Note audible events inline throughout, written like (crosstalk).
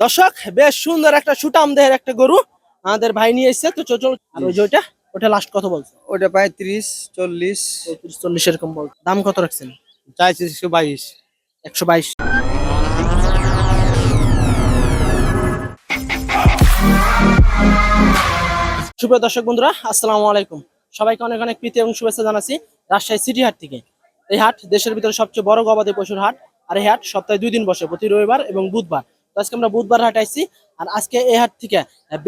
দর্শক বেশ সুন্দর একটা সুটাম দেহের একটা গরু আমাদের ভাই নিয়ে এসছে। তো চল আর ওই যে ওইটা ওটা লাস্ট কত বলছে? ওটা প্রায় তিরিশ চল্লিশ। পঁয়ত্রিশ চল্লিশ এরকম বল দাম কত রাখছেন? চাইছি একশো বাইশ। একশো বাইশ। সুপ্রিয় দর্শক বন্ধুরা আসসালামু আলাইকুম। সবাইকে অনেক অনেক প্রীতি এবং শুভেচ্ছা জানাচ্ছি রাজশাহী সিটি হাট থেকে। এই হাট দেশের ভিতরে সবচেয়ে বড় গবাদি পশুর হাট আর এই হাট সপ্তাহে দুই দিন বসে প্রতি রবিবার এবং বুধবার। তো আজকে আমরা বুধবার হাট আসছি আর আজকে এই হাট থেকে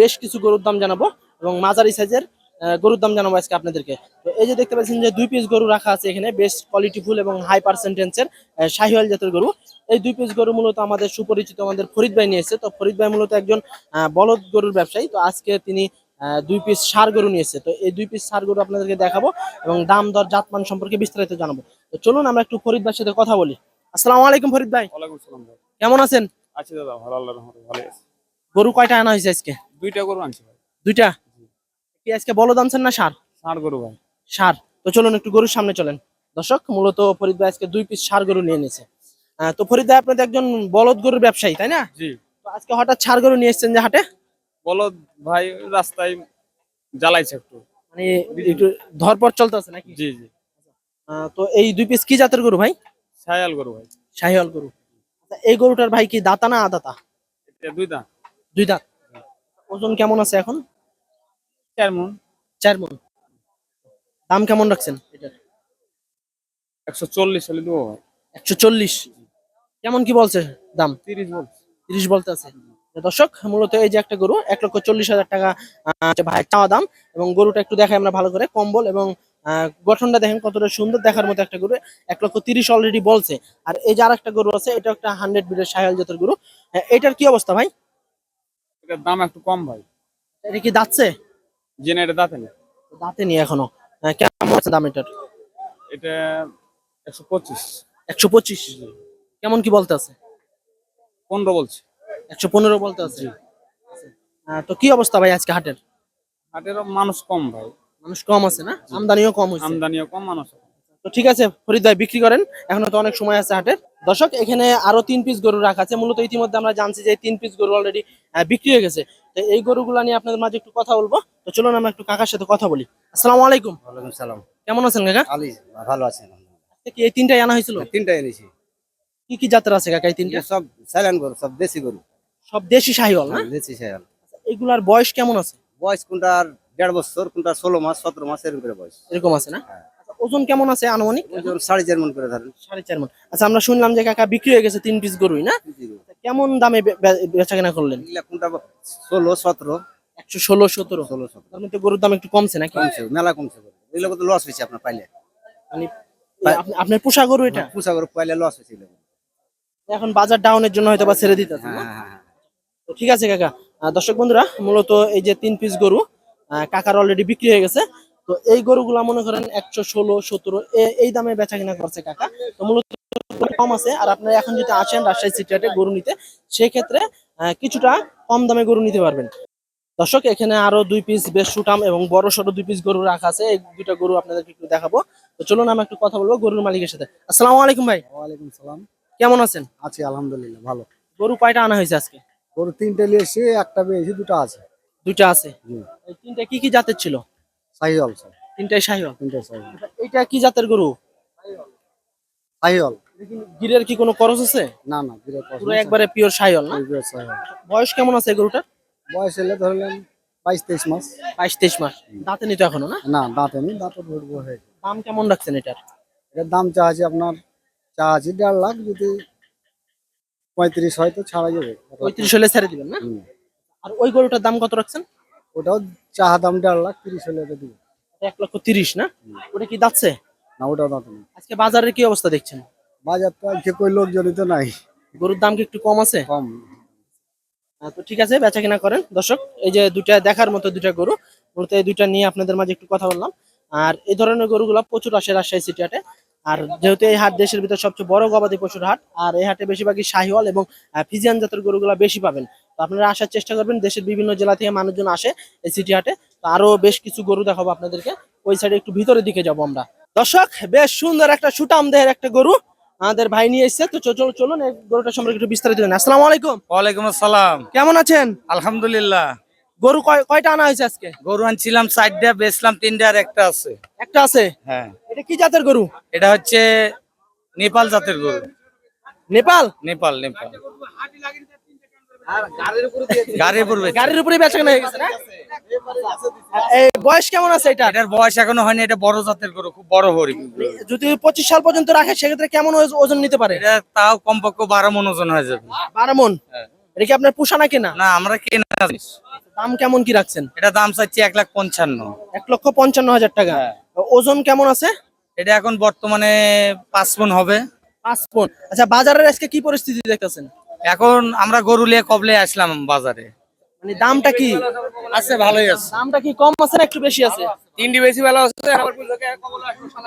বেশ কিছু গরুর দাম জানাব এবং মাঝারি সাইজের গরুর দাম জানাব আজকে আপনাদেরকে। তো এই যে দেখতে পাচ্ছেন যে দুই পিস গরু রাখা আছে এখানে বেশ কোয়ালিটিফুল এবং হাই পার্সেন্টেন্সের শাহিওয়াল জাতের গরু। এই দুই পিস গরু মূলত আমাদের সুপরিচিত আমাদের ফরিদ ভাই নিয়ে এসেছে তো ফরিদ ভাই মূলত একজন বলদ গরুর ব্যবসায়ী। তো আজকে তিনি আহ, দুই পিস সার গরু নিয়েছে। তো এই দুই পিস সার গরু আপনাদেরকে দেখাবো এবং দাম দর জাতমান সম্পর্কে বিস্তারিত জানাব। তো চলুন আমরা একটু ফরিদ ভাইয়ের সাথে কথা বলি। আসসালামু আলাইকুম ফরিদ ভাই। ওয়ালাইকুম সালাম ভাই। কেমন আছেন? আছি দাদা ভালো আল্লাহর রহমতে ভালো আছে। গরু কয়টা আনা হয়েছে আজকে? দুইটা গরু আনছি ভাই। দুইটা? কি আজকে বলদ আনছেন না সার? ষাট গরু ভাই। সার। তো চলুন একটু গরুর সামনে চলেন। দর্শক মূলত ফরিদ ভাই আজকে দুই পিস সার গরু নিয়ে নিয়েছে। তো ফরিদ ভাই আপনাদের একজন বলদ গরুর ব্যবসায়ী তাই না? জি। তো আজকে হঠাৎ সার গরু নিয়ে এসেছেন যে হাটে? বলদ ভাই রাস্তায় জ্বালাইছে একটু। মানে একটু ধরপর চলতেছে নাকি? জি জি। আহ, তো এই দুই পিস কি জাতের গরু ভাই? ছায়াল গরু ভাই। শাহিওয়াল গরু। আচ্ছা, এই গরুটার ভাই কি দাতা না আদাতা? দুই দাঁত। ওজন কেমন আছে এখন? চার মন। চার মন। দাম কেমন রাখছেন? এটার। একশো চল্লিশ হলে দেবো একশো চল্লিশ। কেমন কি বলছে দাম? তিরিশ বলছি। তিরিশ বলতে আছে। দর্শক মূলত এই যে একটা গরু এক লক্ষ চল্লিশ হাজার টাকা ভাই চাওয়া দাম এবং গরুটা একটু দেখাই আমরা ভালো করে। কম্বল এবং গঠনটা দেখেন কতটা সুন্দর দেখার মতো একটা গরু এক লক্ষ তিরিশ অলরেডি বলছে। আর এই যে আর একটা গরু আছে এটা একটা হান্ড্রেড বিডের সাহেল জাতের গরু। এটার কি অবস্থা ভাই? এটার দাম একটু কম ভাই। এটা কি দাঁতছে? জেনে এটা দাঁতে না দাঁতে নি এখনও। আহ, কেমন আছে দাম এটার? এটা একশো পঁচিশ। একশো পঁচিশ? কেমন কি বলতে আছে? পনেরো বলছে। একশো পনেরো বলতে আছে? আহ, তো কি অবস্থা ভাই আজকে হাটের? হাটের মানুষ কম ভাই। মানুষ কম আছে না? আমদানিও কম হয়েছে। আমদানিও কম মানুষ তো ঠিক আছে ফরিদ ভাই বিক্রি করেন। এখনও তো অনেক সময় আছে হাটের দর্শক এখানে আরও তিন পিস গরু রাখা আছে। মূলত ইতিমধ্যে আমরা জানছি যে তিন পিস গরু অলরেডি বিক্রি হয়ে গেছে। তো এই গরুগুলা নিয়ে আপনাদের মাঝে একটু কথা বলব। তো চলুন আমরা একটু কাকার সাথে কথা বলি। আসসালামু আলাইকুম। ওয়ালাইকুম সালাম। কেমন আছেন কাকা? আলি ভালো আছেন কি এই তিনটাই আনা হয়েছিল? তিনটাই এনেছি। কি কি জাতের আছে কাকা এই তিনটা? সব সাইলেন গরু সব দেশি গরু। সব দেশি শাহিওয়াল না? দেশি সাইলেন এগুলার বয়স কেমন আছে? বয়স কোনটার দেড় বছর কোনটা ষোলো মাস সতেরো মাস এরকম করে বয়স। এরকম আছে না? হ্যাঁ। আচ্ছা, ওজন কেমন আছে আনুমানিক? সাড়ে চার মন করে ধরেন। সাড়ে চার মন। আচ্ছা আমরা শুনলাম যে কাকা বিক্রি হয়ে গেছে তিন পিস গরুই না? কেমন দামে বেচা কেনা করলেন? কোনটা ষোলো সতেরো। একশো ষোলো সতেরো। ষোলো সতেরো। গরুর দাম একটু কমছে নাকি? কমছে মেলা কমছে। এগুলো কত লস হয়েছে আপনার পাইলে? মানে আপনার পোষা গরু এটা? পোষা গরু পাইলে লস হয়েছে এখন বাজার ডাউনের জন্য হয়তো বা ছেড়ে দিতে হ্যাঁ হ্যাঁ হ্যাঁ। তো ঠিক আছে কাকা। দর্শক বন্ধুরা মূলত এই যে তিন পিস গরু কাকার অলরেডি বিক্রি হয়ে গেছে। তো এই গরুগুলা মনে করেন একশো ষোলো সতেরো এই দামে বেচা কিনা করছে কাকা। তো মূলত কম আছে। আর আপনারা এখন যদি আসেন রাজশাহী সিটিহাটে গরু নিতে সেক্ষেত্রে কিছুটা কম দামে গরু নিতে পারবেন। দর্শক এখানে আরও দুই পিস বেশ সুটাম এবং বড় সড়ো দুই পিস গরু রাখা আছে। এই দুইটা গরু আপনাদেরকে একটু দেখাবো। তো চলুন আমি একটু কথা বলব গরুর মালিকের সাথে। আসসালামু আলাইকুম ভাই। ওয়ালাইকুম সালাম। কেমন আছেন? আছি আলহামদুলিল্লাহ ভালো। গরু কয়টা আনা হয়েছে আজকে? গরু তিনটে নিয়ে এসে একটা পেয়েছি দুটো আছে। দুইটা আছে। এই তিনটা কি কি জাতের ছিল? সাহিওয়াল সব তিনটাই শাহিওয়াল তিনটে সাহিওয়াল। এটা কি জাতের গরু? সাহিওয়াল। গিরের কি কোনো খরচ আছে? না না বিরাট পুরো একবারে পিওর শাহিওয়াল না? বিরাট সাহিওয়াল। বয়স কেমন আছে গরুটার? বয়স এলে ধরলেন বাইশ তেইশ মাস। বাইশ তেইশ মাস। দাঁতে নিতে এখনও না? না দাঁতে নেই দাঁতে ধরবো হয়ে। দাম কেমন রাখছেন এটার? এটার দাম চা আছে আপনার চা আছে দেড় লাখ যদি পঁয়ত্রিশ হয় তো ছাড়া যাবে। পঁয়ত্রিশ হলে ছেড়ে দিবেন না। আর ওই গরুটার দাম কত রাখছেন? ওটাও চা দাম দেড় লাখ তিরিশ হলে এটা দিবে এক লক্ষ তিরিশ না? ওটা কি যাচ্ছে? না ওটাও দাঁতে নেই। আজকে বাজারের কি অবস্থা দেখছেন? বাজার তো আজকে কই লোক জড়িত নাই। গরুর দাম কি একটু কম আছে? কম। তো ঠিক আছে বেচা কিনা করেন। দর্শক এই যে দুইটা দেখার মতো দুইটা গরু মূলত এই দুইটা নিয়ে আপনাদের মাঝে একটু কথা বললাম। আর এই ধরনের গরুগুলা প্রচুর আসে রাজশাহী সিটি হাটে। আর যেহেতু এই হাট দেশের ভিতরে সবচেয়ে বড় গবাদি পশুর হাট আর এই হাটে বেশিরভাগই শাহিওয়াল এবং ফিজিয়ান জাতের গরুগুলা বেশি পাবেন। তো আপনারা আসার চেষ্টা করবেন দেশের বিভিন্ন জেলা থেকে মানুষজন আসে এই সিটি হাটে। তো আরও বেশ কিছু গরু দেখাবো আপনাদেরকে। ওই সাইডে একটু ভিতরের দিকে যাব আমরা। দর্শক বেশ সুন্দর একটা সুটাম দেহের একটা গরু আমাদের ভাই নিয়ে এসেছে। তো চ- চলো চলুন এই গরুটা সম্পর্কে একটু বিস্তারিত জানি। আসসালামু আলাইকুম। ওয়ালাইকুম আসসালাম। কেমন আছেন? আলহামদুলিল্লাহ। গরু কয়- কয়টা আনা হয়েছে আজকে? গরু আনছিলাম চারটা বেচলাম তিনটা আর একটা আছে। একটা আছে? হ্যাঁ। এটা কি জাতের গরু? এটা হচ্ছে নেপাল জাতের গরু। নেপাল? নেপাল নেপাল। গাড়ির পূর্বে গাড়ির উপরে বেচা। কেনা হয়ে গেছে না? এই বয়স কেমন আছে এটা? এটার বয়স এখনও হয়নি এটা বড় জাতের গরু খুব বড় হরি যদি পঁচিশ সাল পর্যন্ত রাখে সেক্ষেত্রে কেমন ওজন নিতে পারে? এটা তাও কমপক্ষে বারো মন ওজন হয়ে যাবে। বারো মন? এটা কি আপনার পোষা না কেনা? না আমরা কেনা জিনিস। দাম কেমন কি রাখছেন? এটা দাম চাচ্ছি এক লাখ পঞ্চান্ন। এক লক্ষ পঞ্চান্ন হাজার টাকা। ওজন কেমন আছে? এটা এখন বর্তমানে পাঁচ মন হবে। পাঁচ মন। আচ্ছা বাজারের আজকে কি পরিস্থিতি দেখতেছেন? এখন আমরা গরু নিয়ে কবলে আসলাম বাজারে। মানে দামটা কি? আছে ভালোই আছে। দামটা কি কম আছে না একটু বেশি আছে? তিনটি বেশি ভালো আছে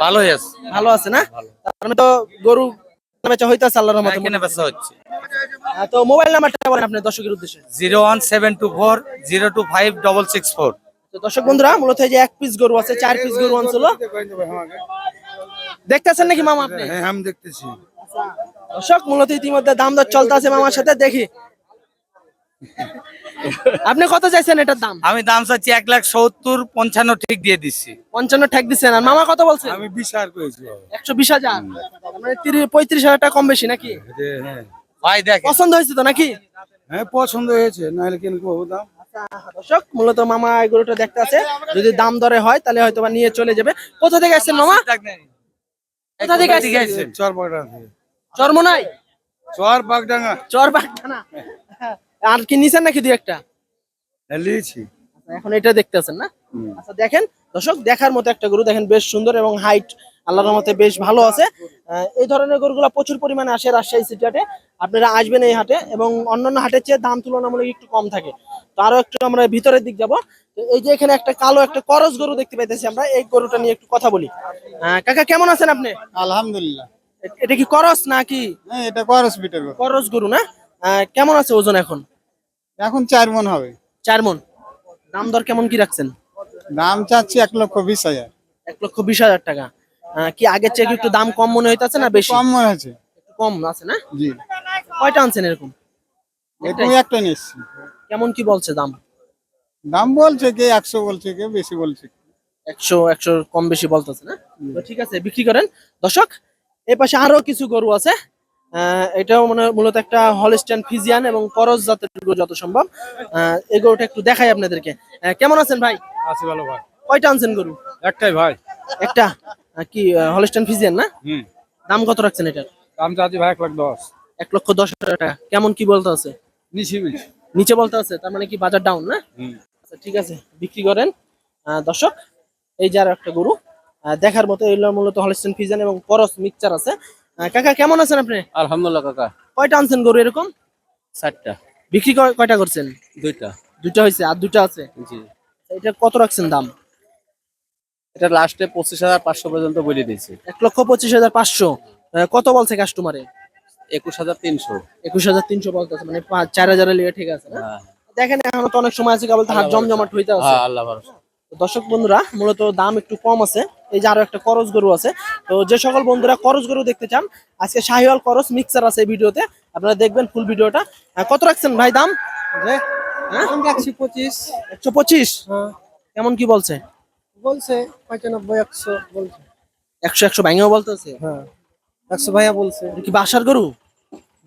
ভালোই আছে। ভালো আছে না? তার মানে তো গরু বেচা হইতাছে আল্লাহর রহমতে কেনা বেচা হচ্ছে। তো মোবাইল নাম্বারটা বলেন আপনার দর্শকের উদ্দেশ্যে। Zero one seven two four zero two five double six four. তো দর্শক বন্ধুরা মূলত যে এক পিস গরু আছে চার পিস গরু আনছিল। দেখতেছেন নাকি মামা আপনি? হ্যাঁ আমি দেখতেছি। দর্শক মূলত ইতিমধ্যে দাম দর চলতে আছে মামার সাথে দেখি। আপনি কত চাইছেন এটার দাম? আমি দাম চাচ্ছি এক লাখ সত্তর পঞ্চান্ন ঠিক দিয়ে দিচ্ছি। পঞ্চান্ন ঠেক দিচ্ছেন। আর মামা কত বলছেন আমি বিশাল করেছি। একশো বিশ হাজার? মানে তিরিশ পঁয়ত্রিশ হাজার টাকা কম বেশি নাকি? হ্যাঁ ভাই দেখ পছন্দ হয়েছে তো নাকি? হ্যাঁ পছন্দ হয়েছে নাহলে কেন দাম? দর্শক মূলত মামা এই গরুটা দেখতে আছে। যদি দাম দরে হয় তাহলে হয়তো বা নিয়ে চলে যাবে। কোথা থেকে আসছেন মামা? কোথা থেকে আসছেন? চর বাগডাঙ্গা থেকে চর বাগডাঙ্গা। চর বাগদানা আর কি নিছেন নাকি দুই একটা? হ্যাঁ, লিয়েছি আচ্ছা, এখন এটা দেখতে আছেন না আচ্ছা দেখেন দর্শক দেখার মতো একটা গরু। দেখেন বেশ সুন্দর এবং হাইট আল্লাহর মতে বেশ ভালো আছে। আহ, এই ধরনের গরুগুলো প্রচুর পরিমাণে আসে রাজশাহী সিটি হাটে। আপনারা আসবেন এই হাটে এবং অন্যান্য হাটের চেয়ে দাম তুলনামূলক একটু কম থাকে। তো আরও একটু আমরা ভিতরের দিক যাব। এই যে এখানে একটা কালো একটা করস গরু দেখতে পাইতেছি আমরা। এই গরুটা নিয়ে একটু কথা বলি। আহ, কাকা কেমন আছেন আপনি? আলহামদুলিল্লাহ। এটা কি করস নাকি? হ্যাঁ এটা করস বিটের করস গরু না? কেমন আছে ওজন এখন? এখন চার মন হবে। চার মন। দাম দর কেমন কি রাখছেন? দাম চাচ্ছি এক লক্ষ বিশ হাজার। এক লক্ষ বিশ হাজার টাকা। কি আগের চেয়ে একটু দাম কম মনে হইতাছে না বেশি? কম মনে হচ্ছে। একটু কম আছে না? জি। কয়টা আনছেন এরকম? তুমি একটা নিচ্ছি। কেমন কি বলছে দাম? দাম বলছে কে একশো বলছে কে বেশি বলছে একশো একশো কম বেশি বলতেছে না? তো ঠিক আছে বিক্রি করেন। দর্শক এই পাশে আরও কিছু গরু আছে। এটাও মানে মূলত একটা হলস্টাইন ফিজিয়ান এবং করস জাতের গরু যত সম্ভব। এই গরুটা একটু দেখাই আপনাদেরকে। কেমন আছেন ভাই? আছি ভালো ভাই। কয়টা আনছেন গরু? একটাই ভাই। একটা? কি হলস্টাইন ফিজিয়ান না? হুম। দাম কত রাখছেন এটার? দাম চাচ্ছি ভাই এক লাখ দশ। এক লক্ষ দশ হাজার টাকা। কেমন কি বলতে আছে? নিচে বলতে আছে তার মানে কি বাজার ডাউন না? আচ্ছা ঠিক আছে বিক্রি করেন। আহ, দর্শক এই যে আর একটা গরু। দেখার মতো এগুলো মূলত হলস্টেন ফিজান এবং করস মিক্সচার আছে। কাকা কেমন আছেন আপনি? আলহামদুলিল্লাহ কাকা। কয়টা আনছেন গরু এরকম? চারটা। বিক্রি কয়টা করছেন? দুইটা। দুইটা হয়েছে আর দুইটা আছে? জি। এটা কত রাখছেন দাম? এটা লাস্টে পঁচিশ হাজার পাঁচশো পর্যন্ত বলে দিয়েছি। এক লক্ষ পঁচিশ হাজার পাঁচশো। কত বলছে কাস্টমারে? একুশ হাজার তিনশো। একুশ হাজার তিনশো বলতেছে মানে চার হাজারের লিগে ঠিক আছে না? দেখেন এখনও তো অনেক সময় আছে কেবল তো হাট জমজমাট হইতে আছে। হ্যাঁ আল্লাহ ভরসা। দর্শক বন্ধুরা মূলত দাম একটু কম আছে এই যে আরও একটা করস গরু আছে। তো যে সকল বন্ধুরা করস গরু দেখতে চান আজকে শাহিওয়াল করস মিক্সার আছে এই ভিডিওতে আপনারা দেখবেন ফুল ভিডিওটা। কত রাখছেন ভাই দাম? হ্যাঁ? একশো পঁচিশ। একশো পঁচিশ? কেমন কি বলছে? বলছে পঁচানব্বই একশো বলছে। একশো একশো ভাঙেও বলতেছে? হ্যাঁ। একশো ভাইয়া বলছে। কি বাসার গরু?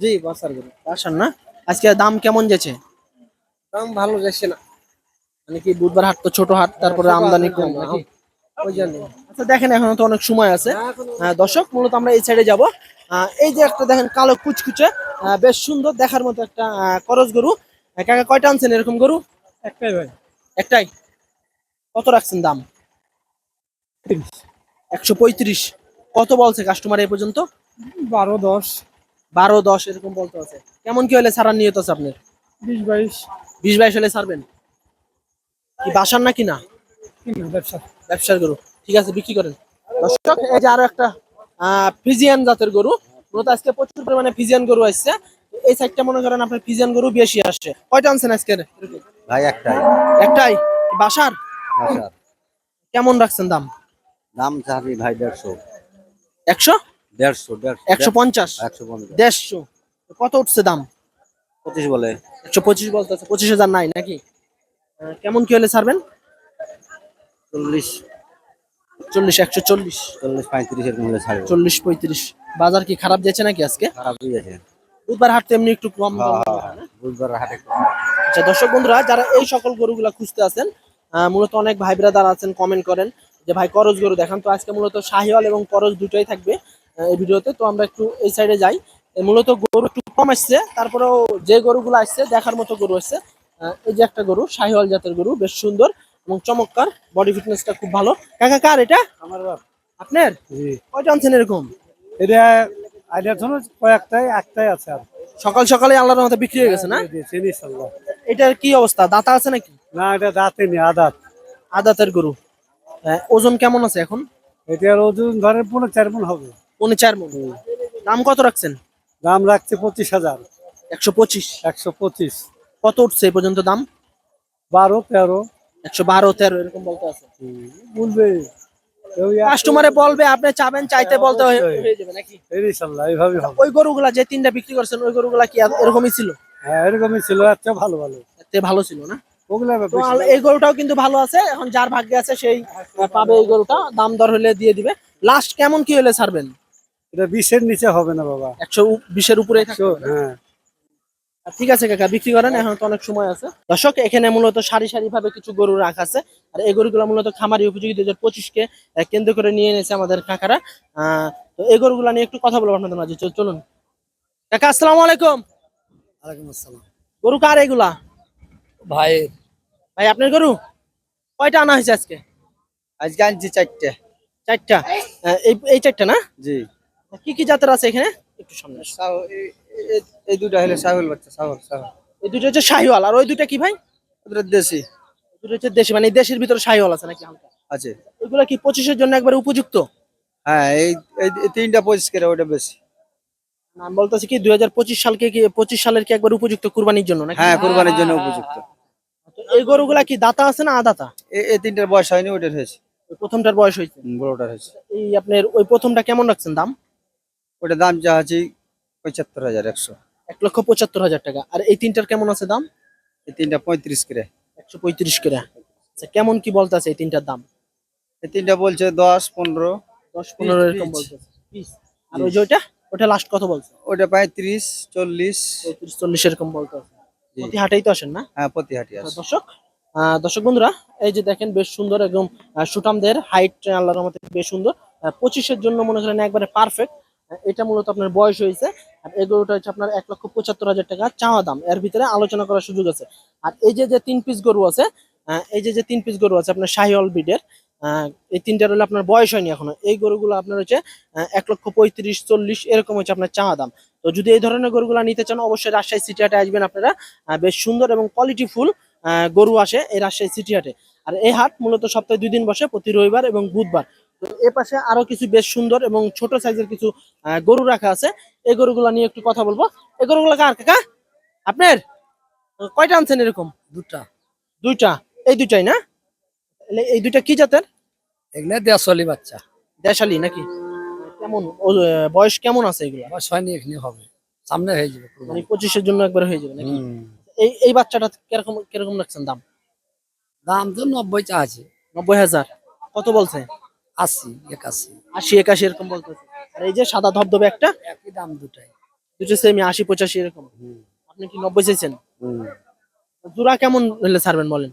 জি বাসার গরু। বাসার না? আজকে দাম কেমন যাচ্ছে? দাম ভালো যাচ্ছে না। মানে কি বুধবার হাট তো ছোট হাট তারপরে আমদানি কম ওই জন্য আচ্ছা দেখেন এখনও তো অনেক সময় আছে। আহ, দর্শক মূলত আমরা এই সাইডে যাব। এই যে একটা দেখেন কালো কুচকুচে বেশ সুন্দর দেখার মতো একটা করস গরু। কাকা কয়টা আনছেন এরকম গরু? একটাই ভাই। একটাই? কত রাখছেন দাম? একশো পঁয়ত্রিশ। কত বলছে কাস্টমার এই পর্যন্ত? বারো দশ। বারো দশ এরকম বলতে আছে। কেমন কি হলে ছাড়ার নিয়ত আছে আপনার? বিশ বাইশ। বিশ বাইশ হলে ছাড়বেন? বাসার নাকি না? ব্যবসা ব্যবসার। গরু। ঠিক আছে বিক্রি করেন। দর্শক এই যে আরও একটা আহ, ফিজিয়ান জাতের গরু। মূলত আজকে প্রচুর পরিমাণে ফিজিয়ান গরু আসছে। এই সাইডটা মনে করেন আপনার ফিজিয়ান গরু বেশি আসছে কয়টা আনছেন আজকে ভাই একটাই। একটাই? বাসার? আচ্ছা কেমন রাখছেন দাম? দাম চাবি ভাই দেড়শো। একশো? দেড়শো দেড়শো। একশো পঞ্চাশ? একশো পঞ্চাশ। দেড়শো। কত উঠছে দাম? পঁচিশ বলে। একশো পঁচিশ বলতেছে পঁচিশ হাজার নাই নাকি? কেমন কি হলে ছাড়বেন? চল্লিশ। চল্লিশ একশো চল্লিশ। চল্লিশ পঁয়ত্রিশ এরকম হলে ছাড়বে চল্লিশ পঁয়ত্রিশ। বাজার কি খারাপ যাচ্ছে নাকি আজকে? খারাপ বুধবার হাট তেমনি একটু কম দাম হ্যাঁ, হয় না? বুধবার হাটে আচ্ছা দর্শক বন্ধুরা যারা এই সকল গরুগুলা খুঁজতে আছেন মূলত অনেক ভাই ব্রাদার আছেন কমেন্ট করেন যে ভাই করজ গরু দেখান। তো আজকে মূলত শাহিওয়াল এবং করজ দুটোই থাকবে এই ভিডিওতে। তো আমরা একটু এই সাইডে যাই। মূলত গরু একটু কম আসছে তারপরেও যে গরুগুলো আসছে দেখার মতো গরু আসছে। এই যে একটা গরু শাহিওয়াল জাতের গরু বেশ সুন্দর এবং চমৎকার। বডি ফিটনেসটা খুব ভালো। কাকা কার এটা? আমার আপনার? কয়টা আনছেন এরকম? এটা আইডিয়া ধরুন কয়েকটাই একটাই আছে আর। সকাল সকালে আল্লাহর মতো বিক্রি হয়ে গেছে না? এটার কি অবস্থা? দাতা আছে নাকি? না এটা দাঁতে নেই আদাত। আদাতের গরু। আহ, ওজন কেমন আছে এখন? এটার ওজন ধরেন পনেরো চার মন হবে। পৌনে চার মন। দাম কত রাখছেন? দাম রাখছে পঁচিশ হাজার। একশো পঁচিশ। একশো পঁচিশ। কত উঠছে এই পর্যন্ত দাম? বারো তেরো। একশো বারো তেরো এরকম বলতে আছে। বলবে কাস্টমারে বলবে আপনি চাবেন চাইতে বলতে হয়ে যাবে নাকি? হবে। ওই গরুগুলা যে তিনটা বিক্রি করছেন ওই গরুগুলা কি এরকমই ছিল? হ্যাঁ এরকমই ছিল আচ্ছা ভালো ভালো। ছিল না? এই গরুটাও কিন্তু ভালো আছে এখন যার ভাগ্যে আছে সেই পাবে এই গরুটা দাম দর হলে দিয়ে দিবে। লাস্ট কেমন কি হলে ছাড়বেন? এটা বিশের নিচে হবে না বাবা। একশো বিশের উপরে হ্যাঁ। ঠিক আছে কাকা বিক্রি করেন এখন তো অনেক সময় আছে। দর্শক এখানে মূলত সারি সারি ভাবে কিছু গরু রাখা আছে। আর এই গরুগুলো মূলত খামারি উপযোগী দুই হাজার পঁচিশকে কেন্দ্র করে নিয়ে এনেছে আমাদের কাকারা। তো এই গরুগুলো নিয়ে একটু কথা বলব আপনাদের মাঝে চল- চলুন। কাকা আসসালামু আলাইকুম। ওয়ালাইকুম আসসালাম। গরু কার এগুলা? ভাই ভাই আপনার গরু? কয়টা আনা হয়েছে আজকে? আজকে আনছি চারটে। চারটা? এই এই চারটা না? জি। কি কি জাতের আছে এখানে? একটু সামনে এই- দুটা হলে সাহুল বাচ্চা সাহুল সাহুল এই দুটো হচ্ছে শাহিওয়াল আর ওই দুটা কি ভাই? ওটা দেশি। দুটো হচ্ছে দেশি মানে দেশের ভিতরে শাহিওয়াল আছে নাকি হালকা? আছে। ওইগুলো কি পঁচিশের জন্য একবার উপযুক্ত? হ্যাঁ এই তিনটা পঁচিশ করে ওটা বেশি। আমি বলতেছি কি দুই হাজার পঁচিশ সালকে কি পঁচিশ সালের কি একবার উপযুক্ত কুরবানির জন্য নাকি? হ্যাঁ কোরবানির জন্য উপযুক্ত। এই গরুগুলা কি দাতা আছে না আদাতা? এই- এই তিনটার বয়স হয়নি ওটার হয়েছে। প্রথমটার বয়স হয়েছে। বড়টার হয়েছে। এই আপনার ওই প্রথমটা কেমন রাখছেন দাম? ওটা দাম যা আছে পঁচাত্তর হাজার একশো। এক লক্ষ পঁচাত্তর হাজার টাকা। আর এই তিনটার কেমন আছে দাম? এই তিনটা পঁয়ত্রিশ করে। একশো পঁয়ত্রিশ করে। আচ্ছা কেমন কি বলতে আছে এই তিনটার দাম? এই তিনটা বলছে দশ পনেরো। দশ পনেরো এরকম. বলতেছে। আর ওই যে ওইটা? ওটা লাস্ট কত বলছে? ওটা পঁয়ত্রিশ চল্লিশ। পঁয়ত্রিশ চল্লিশ এরকম বলতে আছে জি। প্রতি হাটেই তো আসেন না? হ্যাঁ প্রতিহাটি আছে। দর্শক আহ, দর্শক বন্ধুরা এই যে দেখেন বেশ সুন্দর একদম আহ, সুঠামদের হাইট আল্লাহর রহমতে বেশ সুন্দর। পঁচিশের জন্য মনে করেন একবারে পারফেক্ট এটা মূলত আপনার বয়স হয়েছে আর এগুলোটা হচ্ছে আপনার এক লক্ষ পঁচাত্তর হাজার টাকা চাওয়া দাম। এর ভিতরে আলোচনা করার সুযোগ আছে। আর এই যে যে তিন পিস গরু আছে এই যে যে তিন পিস গরু আছে আপনার শাহিওয়াল বিডের এই তিনটার হলে আপনার বয়স হয়নি এখনও। এই গরুগুলো আপনার হচ্ছে এক লক্ষ পঁয়ত্রিশ, চল্লিশ এরকম হচ্ছে আপনার চাওয়া দাম। তো যদি এই ধরনের গরুগুলো নিতে চান, অবশ্যই রাজশাহী সিটি হাটে আসবেন আপনারা। বেশ সুন্দর এবং কোয়ালিটি ফুল গরু আসে এই রাজশাহী সিটি হাটে। আর এই হাট মূলত সপ্তাহে দুই দিন বসে, প্রতি রবিবার এবং বুধবার। তো এ পাশে আরও কিছু বেশ সুন্দর এবং ছোট সাইজের কিছু গরু রাখা আছে। এই গরুগুলো নিয়ে একটু কথা বলব। এই গরুগুলো কার কাকা? আপনার? কয়টা আনছেন এরকম? দুটা। দুইটা। এই দুইটাই না? এই দুইটা কি জাতের? এগুলা দেশালি বাচ্চা। দেশালি নাকি? কেমন? বয়স কেমন আছে এগুলো? ছয় নিয়ে এখানে হবে। সামনে হয়ে যাবে মানে পঁচিশের জন্য একবার হয়ে যাবে নাকি? এই এই বাচ্চাটা কীরকম কীরকম রাখছেন দাম? দাম তো নব্বই চা আছে। নব্বই হাজার। কত বলছে? আশি একাশি। আশি একাশি এরকম বলতেছে। আর এই যে সাদা ধবধবে একটা একই দাম দুটাই। দুটো সেমি আশি পঁচাশি এরকম। আপনি কি নব্বই চাইছেন? জোড়া কেমন হলে ছাড়বেন বলেন?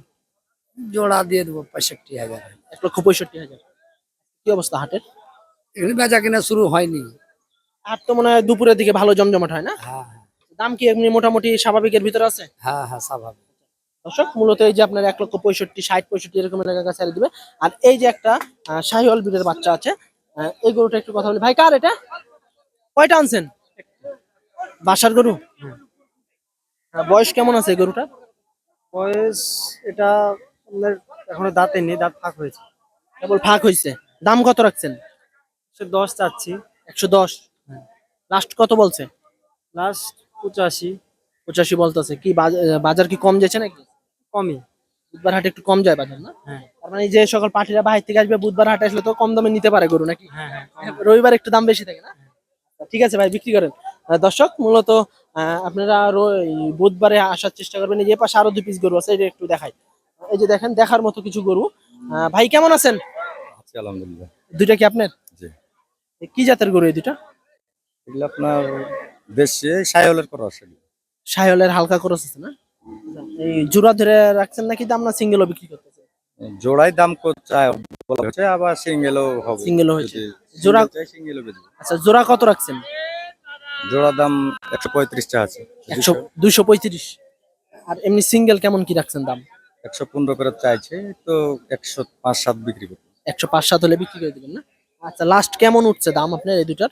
জোড়া দিয়ে দেবো পঁয়ষট্টি হাজার। এক লক্ষ পঁয়ষট্টি হাজার। কি অবস্থা হাটের? এখানে বেচা কিনা শুরু হয়নি। হাট তো মনে হয় দুপুরের দিকে ভালো জমজমাট হয় না? হ্যাঁ। দাম কি এমনি মোটামুটি স্বাভাবিকের ভিতরে আছে? হ্যাঁ হ্যাঁ স্বাভাবিক। দর্শক মূলত এই যে আপনার এক লক্ষ পঁয়ষট্টি ষাট পঁয়ষট্টি এরকম এলাকা ছেড়ে দিবে। আর এই যে একটা শাহিওয়াল বিড়ের বাচ্চা আছে এই গরুটা একটু কথা বলি। ভাই কার এটা? কয়টা আনছেন? বাসার গরু? বয়স কেমন আছে গরুটা বয়স এটা আপনার এখনও দাঁতে নেই দাঁত ফাঁক হয়েছে। কেবল ফাঁক হয়েছে। দাম কত রাখছেন? সে দশ চাচ্ছি। একশো দশ। লাস্ট কত বলছে? লাস্ট পঁচাশি। পঁচাশি বলতেছে। কি বাজার কি কম যাচ্ছে নাকি? কমই। বুধবার হাটে একটু কম যায় বাজার না? হ্যাঁ। তার মানে যে সকল পার্টিরা বাইরে থেকে আসবে বুধবার হাটে আসলে তো কম দামে নিতে পারে গরু নাকি? হ্যাঁ হ্যাঁ রবিবার একটু দাম বেশি থাকে না? ঠিক আছে ভাই বিক্রি করেন। দর্শক মূলত আহ, আপনারা বুধবারে আসার চেষ্টা করবেন। এই যে পাশে আরও দুই পিস গরু আছে এটা একটু দেখাই। এই যে দেখেন দেখার মতো কিছু গরু। আহ, ভাই কেমন আছেন? আছি আলহামদুলিল্লাহ। দুইটা কি আপনার? জি। এ কি জাতের গরু এই দুটা এগুলো আপনার দেশে সাইহলের করা আসলে সায়লের হালকা খরচ আছে না? এই জোড়া ধরে রাখছেন নাকি দাম না সিঙ্গেলও বিক্রি করতেছে? জোড়াই দাম বলা হচ্ছে আবার সিঙ্গেলও হবে। সিঙ্গেলও হয়েছে। জোড়া সিঙ্গেলও বেচবো। আচ্ছা জোড়া কত রাখছেন? জোড়া দাম একশো পঁয়ত্রিশ টাকা আছে। একশো দুইশো পঁয়ত্রিশ। আর এমনি সিঙ্গেল কেমন কি রাখছেন দাম? একশো পনেরো করে চাইছে তো একশো পাঁচ সাত বিক্রি করবে। একশো পাঁচ সাত হলে বিক্রি করে দিবেন না? আচ্ছা লাস্ট কেমন উঠছে দাম আপনার এই দুটার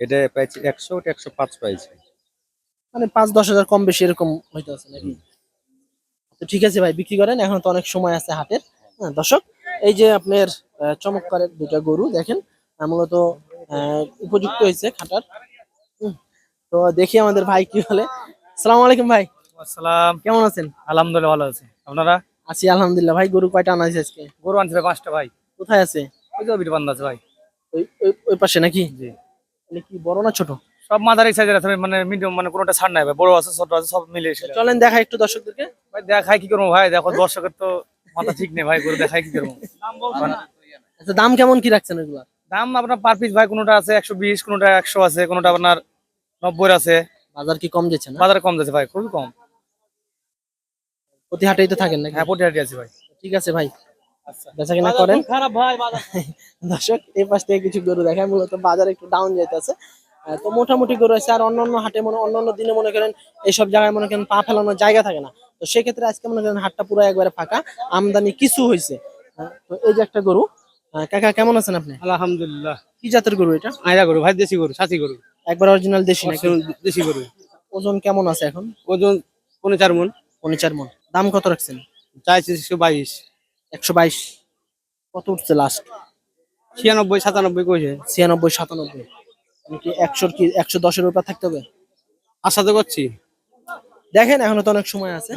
এটা পাইছে একশো একশো পাঁচ পাইছে। মানে পাঁচ দশ হাজার কম বেশি এরকম হইতে আছে নাকি তো ঠিক আছে ভাই বিক্রি করেন। এখন তো অনেক সময় আছে হাটের। হ্যাঁ দর্শক এই যে আপনার আহ, চমৎকারের দুটা গরু দেখেন মূলত আহ, উপযুক্ত হয়েছে খাটার। হুম, তো দেখি আমাদের ভাই কি বলে। সালাম আলাইকুম ভাই। আসসালাম। কেমন আছেন? আলহামদুলিল্লাহ ভালো আছে। আপনারা? আছি আলহামদুলিল্লাহ। ভাই গরু কয়টা আনা আজকে? গরু আনছে পাঁচটা ভাই। কোথায় আছে? ওই তো বিট বান্ধা আছে ভাই। ওই ওই- ওই পাশে নাকি? জি। মানে কি বড় না ছোট? সব মাদারি সাইজের আছে মানে মিডিয়াম মানে কোনোটা ছাড় নাই ভাই বড় আছে ছোট আছে সব মিলে এসে চলেন দেখা একটু দর্শকদেরকে। ভাই দেখাই কি করব ভাই? দেখো দর্শকের তো মাথা ঠিক নেই ভাই গরু দেখাই কি করব? আচ্ছা দাম কেমন কি রাখছেন এগুলা? দাম আপনার পার পিস ভাই কোনোটা আছে একশো বিশ কোনোটা একশো আছে কোনোটা আপনার নব্বই আছে। বাজার কি কম যাচ্ছে না? বাজারে কম যাচ্ছে ভাই খুবই কম। প্রতি হাটেই তো থাকেন নাকি? হ্যাঁ পটি হাটি আছে ভাই। ঠিক আছে ভাই। বেচা কিনা করেন? (laughs) দর্শক এই পাশ থেকে কিছু গরু দেখায় মূলত বাজার একটু ডাউন যাইতেছে। তো মোটামুটি গরু আছে আর অন্যান্য হাটে মনে অন্যান্য দিনে মনে করেন এইসব জায়গায় মনে করেন পা ফেলানোর জায়গা থাকে না। তো সেক্ষেত্রে আজকে মনে করেন হাটটা পুরো একবারে ফাঁকা আমদানি কিছু হয়েছে। আহ, তো এই যে একটা গরু কাকা কেমন আছেন আপনি? আলহামদুলিল্লাহ। কি জাতের গরু এটা? আয়রা গরু ভাই দেশি গরু সাথী গরু। একবার অরিজিনাল দেশি নাকি? দেশি গরু। ওজন কেমন আছে এখন? ওজন পনেরো চার মন। পনেরো চার মন। দাম কত রাখছেন? চাইছে একশো বাইশ। একশো বাইশ। কত উঠছে লাস্ট ছিয়ানব্বই সাতানব্বই কইছে। ছিয়ানব্বই সাতানব্বই। কি একশোর কি, একশো দশের উপর থাকতে হবে? আশা তো করছি। দেখেন, এখনও তো অনেক সময় আছে।